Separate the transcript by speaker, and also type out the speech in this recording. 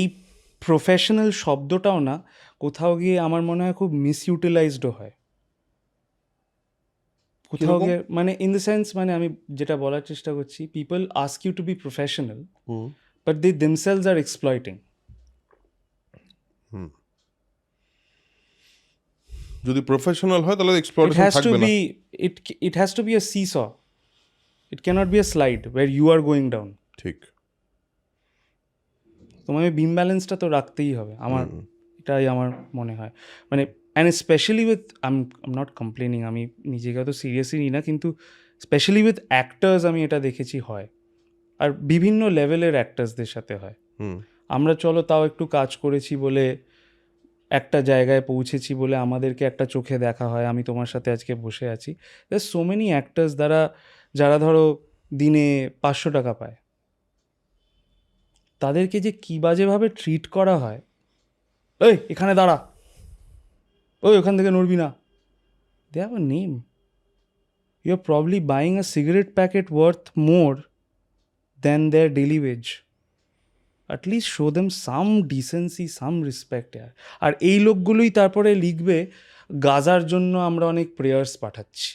Speaker 1: এই প্রফেশনাল শব্দটাও না কোথাও গিয়ে আমার মনে হয় খুব মিসইউটিলাইজডও হয়। কোথাও গিয়ে মানে ইন দ্য সেন্স মানে আমি যেটা বলার চেষ্টা করছি people ask you to be professional but they themselves are exploiting
Speaker 2: যদি প্রফেশনাল হয় তাহলে
Speaker 1: it
Speaker 2: এক্সপ্লোরেশন
Speaker 1: has to
Speaker 2: থাকবে না।
Speaker 1: be it it has to be a seesaw it cannot be a slide where you are going down
Speaker 2: ঠিক।
Speaker 1: তোমাকে বিম ব্যালেন্সটা তো রাখতেই হবে আমার এটাই আমার মনে হয়। মানে and specially with um um not complaining আমি নিজেকে তো সিরিয়াসলি নিই না কিন্তু স্পেশালি উইথ অ্যাক্টার্স আমি এটা দেখেছি হয়। আর বিভিন্ন লেভেলের অ্যাক্টার্সদের সাথে হয়। আমরা চলো তাও একটু কাজ করেছি বলে একটা জায়গায় পৌঁছেছি বলে আমাদেরকে একটা চোখে দেখা হয় আমি তোমার সাথে আজকে বসে আছি। সো মেনি অ্যাক্টার্স দ্বারা যারা ধরো দিনে পাঁচশো টাকা পায়। তাদেরকে যে কী বাজেভাবে ট্রিট করা হয়? ওই এখানে দাঁড়া। ওই, ওখান থেকে নড়বি না। They have a name you are probably buying a cigarette packet worth more than their daily wage at least show them some decency some respect আর এই লোকগুলোই তারপরে লিখবে, গাজার জন্য আমরা অনেক প্রেয়ার্স পাঠাচ্ছি।